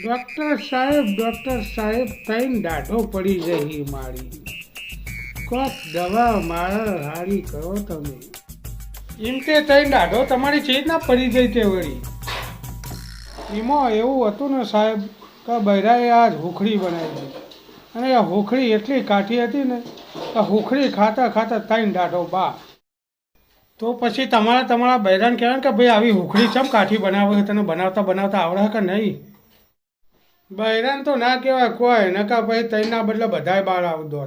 Doctor સાહેબ doctor સાહેબ થઈને દાઢો પડી જઈ મારી? કોક દવા મારા હારી કરો તમે. એમ તે થઈને દાઢો તમારી ચીજ ના પડી જઈ તે વળી. એમાં એવું હતું ને સાહેબ, કે બૈરાએ આજ હુખડી બનાવી અને આ હુખડી એટલી કાઠી હતી ને કે હુખડી ખાતા ખાતા થઈને દાઢો બા. તો પછી તમારા તમારા બૈરાને કહેવાય કે ભાઈ આવી હુખડી ચમ કાઠી બનાવે તને બનાવતા બનાવતા આવડે કે નહીં? બૈરાન તો ના કહેવાય કોઈ નકા પછી તૈના બદલે બધાય બહાર આવતો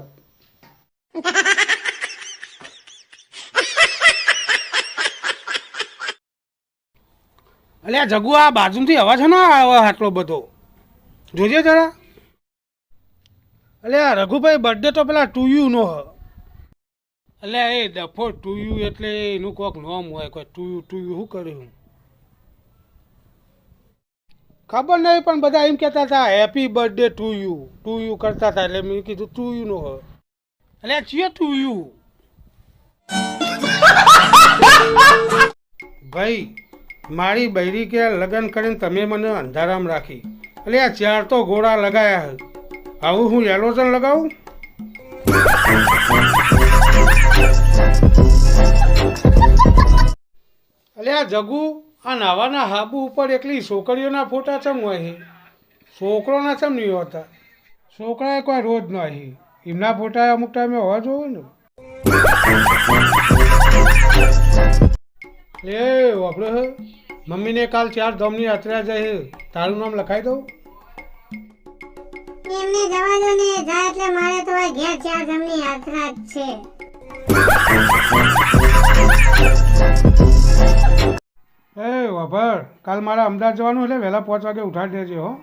અલ્યા જગુ આ બાજુથી અવાજ ન આવે આટલો બધો? જોજે જરા. અલ્યા રઘુભાઈ બર્થડે તો પેલા ટુયુ નો હ. અલ્યા એ ડફો ટુયુ એટલે એનું કોક નોમ હોય, કોઈ ટુયુ ટુયુ શું કર્યું? ખબર નહીં પણ બધા એમ કહેતા હતા happy birthday to you to you કરતા હતા એટલે મેં કીધું ટુ યુ નો એટલે છીએ ટુ યુ ભાઈ મારી બૈરી કે લગ્ન કરીને તમે મને અંધારામ રાખી. એટલે આ ચાર તો ઘોડા લગાયા આવું હું એલોઝન લગાવું? અલે આ જગુ આ નાવાના હાબુ ઉપર એકલી છોકરીઓના ફોટા ચમ હોય? છોકરોના ચમ નહીં હોતા? છોકરાએ કોઈ રોજ નહીં એમના ફોટા અમુક ટાઈમે હોવા જોવે ને. લે આપણે હે. મમ્મીને કાલ ચાર ધોમની યાત્રા જાય તારું નામ લખાઈ દઉં? મારે તો ઘેર ચાર ધોમની યાત્રા જ છે. એ કાલ મારે અમદાવાદ જવાનું એટલે વહેલા પાંચ વાગે ઉઠાડી દેજે હો.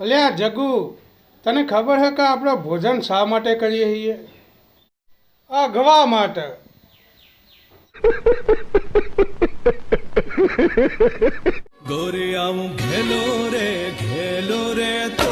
અલ્યા જગુ તને ખબર છે કે આપણે ભોજન શા માટે કરીએ છીએ? આ ગવા માટે. there.